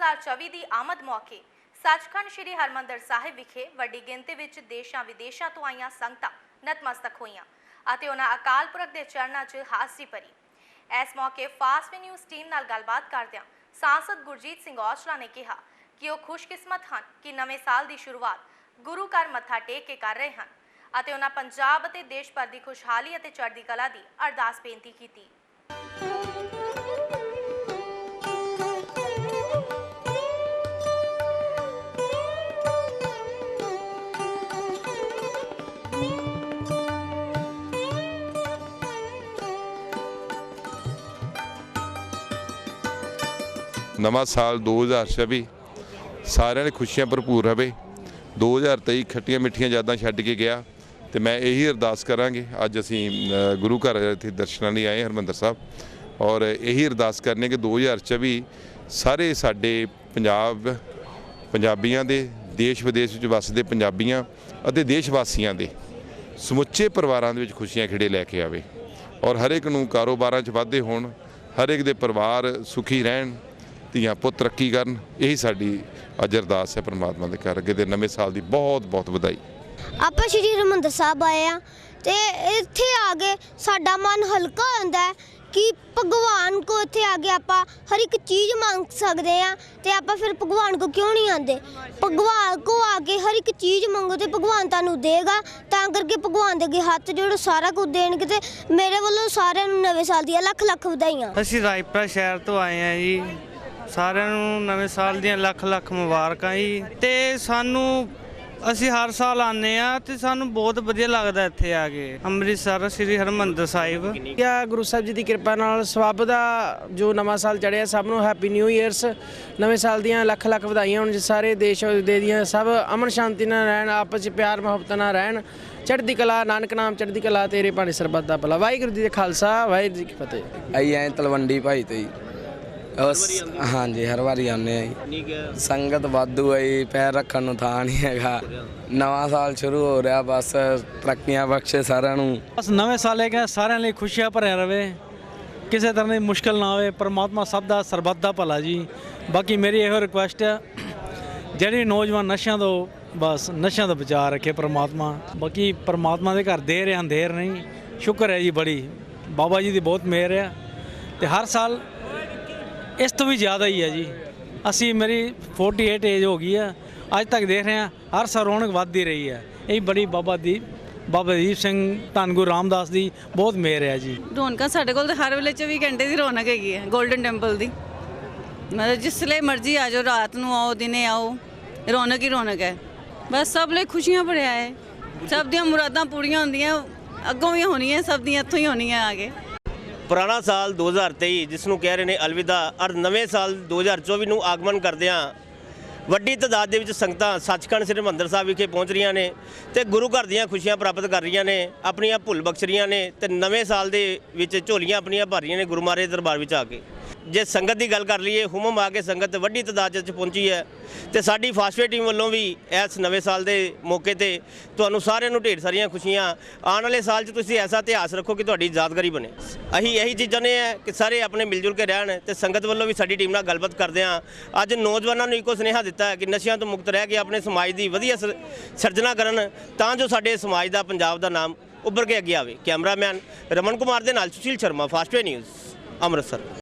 2024 ਦੀ ਆਮਦ ਮੌਕੇ ਸੱਚਖੰਡ ਸ੍ਰੀ ਹਰਮੰਦਰ ਸਾਹਿਬ ਵਿਖੇ ਵੱਡੀ ਗਿਣਤੀ ਵਿੱਚ ਦੇਸ਼ਾਂ ਵਿਦੇਸ਼ਾਂ ਤੋਂ ਆਈਆਂ ਸੰਗਤਾਂ ਨਤਮਸਤਕ ਹੋਈਆਂ ਅਤੇ ਉਹਨਾਂ ਅਕਾਲ ਪੁਰਖ ਦੇ ਚਰਨਾਂ 'ਚ ਹਾਜ਼ਰੀ ਭਰੀ। ਇਸ ਮੌਕੇ ਫਾਸਟ ਨਿਊਜ਼ ਟੀਮ ਨਾਲ ਗੱਲਬਾਤ ਕਰਦਿਆਂ ਸਾਂਸਦ ਗੁਰਜੀਤ ਸਿੰਘ ਔਜਲਾ ਨੇ ਕਿਹਾ ਕਿ ਉਹ ਖੁਸ਼ਕਿਸਮਤ ਹਨ ਕਿ ਨਵੇਂ ਸਾਲ ਦੀ ਸ਼ੁਰੂਆਤ ਗੁਰੂ ਘਰ ਮੱਥਾ ਟੇਕ ਕੇ ਕਰ ਰਹੇ ਹਨ ਅਤੇ ਉਹਨਾਂ ਪੰਜਾਬ ਅਤੇ ਦੇਸ਼ ਭਰ ਦੀ ਖੁਸ਼ਹਾਲੀ ਅਤੇ ਚੜ੍ਹਦੀ ਕਲਾ ਦੀ ਅਰਦਾਸ ਬੇਨਤੀ ਕੀਤੀ। ਨਵਾਂ ਸਾਲ 2026 ਸਾਰਿਆਂ ਦੇ ਖੁਸ਼ੀਆਂ ਭਰਪੂਰ ਰਵੇ। 2023 ਖੱਟੀਆਂ ਮਿੱਠੀਆਂ ਯਾਦਾਂ ਛੱਡ ਕੇ ਗਿਆ ਤੇ ਮੈਂ ਇਹੀ ਅਰਦਾਸ ਕਰਾਂਗੇ। ਅੱਜ ਅਸੀਂ ਗੁਰੂ ਘਰ ਇੱਥੇ ਦਰਸ਼ਨਾਂ ਲਈ ਆਏ ਹਰਮੰਦਰ ਸਾਹਿਬ। ਔਰ ਇਹੀ ਅਰਦਾਸ ਕਰਨੇ ਕਿ 2024 ਸਾਰੇ ਸਾਡੇ ਪੰਜਾਬ, ਪੰਜਾਬੀਆਂ ਦੇ, ਦੇਸ਼ ਵਿਦੇਸ਼ ਵਿੱਚ ਵੱਸਦੇ ਪੰਜਾਬੀਆਂ ਅਤੇ ਦੇਸ਼ ਵਾਸੀਆਂ ਦੇ ਸਮੁੱਚੇ ਪਰਿਵਾਰਾਂ ਦੇ ਵਿੱਚ ਖੁਸ਼ੀਆਂ ਖਿੜੇ ਲੈ ਕੇ ਆਵੇ। ਔਰ ਹਰੇਕ ਨੂੰ ਕਾਰੋਬਾਰਾਂ 'ਚ ਵਾਧੇ ਹੋਣ, ਹਰੇਕ ਦੇ ਪਰਿਵਾਰ ਸੁਖੀ ਰਹਿਣ ਧੀਆਂ ਪੁੱਤ ਤਰੱਕੀ ਕਰਨ ਇਹੀ ਸਾਡੀ ਅੱਜ ਅਰਦਾਸ ਹੈ ਪ੍ਰਮਾਤਮਾ ਦੇ ਘਰ ਅੱਗੇ ਦੇ ਨਵੇਂ ਸਾਲ ਦੀ ਬਹੁਤ ਬਹੁਤ ਵਧਾਈ। ਆਪਾਂ ਸ਼੍ਰੀ ਹਰਿਮੰਦਰ ਸਾਹਿਬ ਆਏ ਆ ਤੇ ਇੱਥੇ ਆ ਕੇ ਸਾਡਾ ਮਨ ਹਲਕਾ ਹੁੰਦਾ ਹੈ ਕਿ ਭਗਵਾਨ ਕੋ ਇੱਥੇ ਆ ਕੇ ਆਪਾਂ ਹਰ ਇੱਕ ਚੀਜ਼ ਮੰਗ ਸਕਦੇ ਆ ਤੇ ਆਪਾਂ ਫਿਰ ਭਗਵਾਨ ਕੋ ਕਿਉਂ ਨਹੀਂ ਆਂਦੇ ਭਗਵਾਨ ਕੋ ਆ ਕੇ ਹਰ ਇੱਕ ਚੀਜ਼ ਮੰਗੋ ਤੇ ਭਗਵਾਨ ਤੁਹਾਨੂੰ ਦੇਗਾ ਤਾਂ ਕਰਕੇ ਭਗਵਾਨ ਦੇ ਅੱਗੇ ਹੱਥ ਜੋੜੋ ਸਾਰਾ ਕੁਝ ਦੇਣਗੇ ਤੇ ਮੇਰੇ ਵੱਲੋਂ ਸਾਰਿਆਂ ਨੂੰ ਨਵੇਂ ਸਾਲ ਦੀਆਂ ਲੱਖ ਲੱਖ ਵਧਾਈਆਂ। ਅਸੀਂ ਰਾਇਪੁਰਾ ਸ਼ਹਿਰ ਤੋਂ ਆਏ ਆ ਜੀ। ਸਾਰਿਆਂ ਨੂੰ ਨਵੇਂ ਸਾਲ ਦੀਆਂ ਲੱਖ ਲੱਖ ਮੁਬਾਰਕਾਂ ਜੀ। ਤੇ ਸਾਨੂੰ ਅਸੀਂ ਹਰ ਸਾਲ ਆਨੇ ਆ ਤੇ ਸਾਨੂੰ ਬਹੁਤ ਵਧੀਆ ਲੱਗਦਾ ਇੱਥੇ ਆ ਕੇ। ਅੰਮ੍ਰਿਤਸਰ ਸ੍ਰੀ ਹਰਮੰਦਰ ਸਾਹਿਬ। ਕਿਆ ਗੁਰੂ ਸਾਹਿਬ ਜੀ ਦੀ ਕਿਰਪਾ ਨਾਲ ਸਵਾਬ ਦਾ ਜੋ ਨਵਾਂ ਸਾਲ ਚੜਿਆ ਸਭ ਨੂੰ ਹੈਪੀ ਨਿਊ ਇਅਰਸ ਨਵੇਂ ਸਾਲ ਦੀਆਂ ਲੱਖ ਲੱਖ ਵਧਾਈਆਂ ਹੋਣ ਸਾਰੇ ਦੇਸ਼ ਦੇ ਦੀਆਂ ਸਭ ਅਮਨ ਸ਼ਾਂਤੀ ਨਾਲ ਰਹਿਣ ਆਪਸ ਵਿੱਚ ਪਿਆਰ ਮੁਹੱਬਤ ਨਾਲ ਰਹਿਣ। ਚੜ੍ਹਦੀ ਕਲਾ ਨਾਨਕ ਨਾਮ ਚੜ੍ਹਦੀ ਕਲਾ ਤੇਰੇ ਭਾਣੇ ਸਰਬੱਤ ਦਾ ਭਲਾ। ਵਾਹਿਗੁਰੂ ਜੀ ਦੇ ਖਾਲਸਾ ਵਾਹਿਗੁਰੂ ਜੀ ਕੀ ਫਤਿਹ। ਆਈ ਐ ਤਲਵੰਡੀ ਭਾਈ ਤੇ ਜੀ। ਉਸ ਹਾਂਜੀ, ਹਰ ਵਾਰੀ ਆਉਂਦੇ ਆ ਜੀ। ਸੰਗਤ ਵਾਧੂ ਆਈ ਪੈਰ ਰੱਖਣ ਨੂੰ ਥਾਂ ਨਹੀਂ ਹੈਗਾ। ਨਵਾਂ ਸਾਲ ਸ਼ੁਰੂ ਹੋ ਰਿਹਾ, ਬਸ ਤਰੱਕੀਆਂ ਬਖਸ਼ੇ ਸਾਰਿਆਂ ਨੂੰ। ਬਸ ਨਵੇਂ ਸਾਲੇ ਕਾ ਸਾਰਿਆਂ ਲਈ ਖੁਸ਼ੀਆਂ ਭਰਿਆ ਰਵੇ। ਕਿਸੇ ਤਰ੍ਹਾਂ ਦੀ ਮੁਸ਼ਕਲ ਨਾ ਆਵੇ ਪਰਮਾਤਮਾ ਸਭ ਦਾ ਸਰਬੱਤ ਦਾ ਭਲਾ ਜੀ। ਬਾਕੀ ਮੇਰੀ ਇਹੋ ਰਿਕੁਐਸਟ ਹੈ ਜਿਹੜੇ ਨੌਜਵਾਨ ਨਸ਼ਿਆਂ ਤੋਂ, ਬਸ ਨਸ਼ਿਆਂ ਤੋਂ ਬਚਾ ਰੱਖੇ ਪਰਮਾਤਮਾ। ਬਾਕੀ ਪਰਮਾਤਮਾ ਦੇ ਘਰ ਦੇਰ ਹੈ ਅੰਧੇਰ ਨਹੀਂ। ਸ਼ੁਕਰ ਹੈ ਜੀ ਬੜੀ। ਬਾਬਾ ਜੀ ਦੀ ਬਹੁਤ ਮਿਹਰ ਹੈ ਤੇ ਹਰ ਸਾਲ ਇਸ ਤੋਂ ਵੀ ਜ਼ਿਆਦਾ ਹੀ ਹੈ ਜੀ। ਅਸੀਂ ਮੇਰੀ 48 ਏਜ ਹੋ ਗਈ ਹੈ ਅੱਜ ਤੱਕ ਦੇਖ ਰਹੇ ਹਾਂ ਹਰ ਸਾਲ ਰੌਣਕ ਵੱਧਦੀ ਰਹੀ ਹੈ ਇਹ ਬੜੀ ਬਾਬਾ ਦੀ, ਬਾਬਾ ਦੀਪ ਸਿੰਘ ਧੰਨ ਗੁਰੂ ਰਾਮਦਾਸ ਦੀ ਬਹੁਤ ਮਿਹਰ ਹੈ ਜੀ। ਰੌਣਕਾਂ ਸਾਡੇ ਕੋਲ ਤਾਂ ਹਰ ਵੇਲੇ 24 ਘੰਟੇ ਦੀ ਰੌਣਕ ਹੈਗੀ ਹੈ 골ਡਨ ਟੈਂਪਲ ਦੀ। ਮਤਲਬ ਜਿਸ ਲਈ ਮਰਜ਼ੀ ਆ ਜਾਓ, ਰਾਤ ਨੂੰ ਆਓ, ਦਿਨੇ ਆਓ, ਰੌਣਕ ਹੀ ਰੌਣਕ ਹੈ। ਬਸ ਸਭ ਲਈ ਖੁਸ਼ੀਆਂ ਭਰਿਆ ਹੈ। ਸਭ ਦੀਆਂ ਮੁਰਾਦਾਂ ਪੂਰੀਆਂ ਹੁੰਦੀਆਂ, ਅੱਗੋਂ ਵੀ ਹੋਣੀਆਂ, ਸਭ ਦੀਆਂ ਇੱਥੋਂ ਹੀ ਹੋਣੀਆਂ ਆਗੇ ਪੁਰਾਣਾ ਸਾਲ 2023 ਜਿਸ ਨੂੰ ਕਹਿ ਰਹੇ ਨੇ ਅਲਵਿਦਾ ਔਰ ਨਵੇਂ ਸਾਲ 2024 ਨੂੰ ਆਗਮਨ ਕਰਦਿਆਂ ਵੱਡੀ ਤਦਾਦ ਦੇ ਵਿੱਚ ਸੰਗਤਾਂ ਸੱਚਖੰਡ ਸ੍ਰੀ ਹਰਿਮੰਦਰ ਸਾਹਿਬ ਵਿਖੇ ਪਹੁੰਚ ਰਹੀਆਂ ਨੇ ਤੇ ਗੁਰੂ ਘਰ ਦੀਆਂ ਖੁਸ਼ੀਆਂ ਪ੍ਰਾਪਤ ਕਰ ਰਹੀਆਂ ਨੇ, ਆਪਣੀਆਂ ਭੁੱਲ ਬਖਸ਼ ਰਹੀਆਂ ਨੇ ਤੇ ਨਵੇਂ ਸਾਲ ਦੇ ਵਿੱਚ ਝੋਲੀਆਂ ਆਪਣੀਆਂ ਭਰ ਰਹੀਆਂ ਨੇ ਗੁਰੂ ਮਹਾਰਾਜ ਦੇ ਦਰਬਾਰ ਵਿੱਚ ਆ ਕੇ। ਜੇ ਸੰਗਤ ਦੀ ਗੱਲ ਕਰ ਲਈਏ, ਹੁਮਮ ਆ ਕੇ ਸੰਗਤ ਵੱਡੀ ਤਦਾਦ 'ਚ ਪਹੁੰਚੀ ਹੈ ਤੇ ਸਾਡੀ ਫਾਸਟਵੇ ਟੀਮ ਵੱਲੋਂ ਵੀ ਇਸ ਨਵੇਂ ਸਾਲ ਦੇ ਮੌਕੇ ਤੇ ਤੁਹਾਨੂੰ ਸਾਰਿਆਂ ਨੂੰ ਢੇਰ ਸਾਰੀਆਂ ਖੁਸ਼ੀਆਂ। ਆਉਣ ਵਾਲੇ ਸਾਲ 'ਚ ਤੁਸੀਂ ਐਸਾ ਇਤਿਹਾਸ ਰੱਖੋ ਕਿ ਤੁਹਾਡੀ ਯਾਦਗਾਰੀ ਬਣੇ। ਅਸੀਂ ਇਹੀ ਚੀਜ਼ਾਂ ਨੇ ਕਿ ਸਾਰੇ ਆਪਣੇ ਮਿਲ ਜੁਲ ਕੇ ਰਹਿਣ ਤੇ ਸੰਗਤ ਵੱਲੋਂ ਵੀ ਸਾਡੀ ਟੀਮ ਨਾਲ ਗੱਲਬਾਤ ਕਰਦੇ ਹਾਂ। ਅੱਜ ਨੌਜਵਾਨਾਂ ਨੂੰ ਇੱਕੋ ਸੁਨੇਹਾ ਦਿੱਤਾ ਹੈ ਕਿ ਨਸ਼ਿਆਂ ਤੋਂ ਮੁਕਤ ਰਹਿ ਕੇ ਆਪਣੇ ਸਮਾਜ ਦੀ ਵਧੀਆ ਸਿਰ- ਸਿਰਜਣਾ ਕਰਨ, ਤਾਂ ਜੋ ਸਾਡੇ ਸਮਾਜ ਦਾ, ਪੰਜਾਬ ਦਾ ਨਾਮ ਉੱਭਰ ਕੇ ਅੱਗੇ ਆਵੇ। ਕੈਮਰਾਮੈਨ ਰਮਨ ਕੁਮਾਰ ਦੇ ਨਾਲ ਸੁਸ਼ੀਲ ਸ਼ਰਮਾ, ਫਾਸਟਵੇ ਨਿਊਜ਼, ਅੰਮ੍ਰਿਤਸਰ।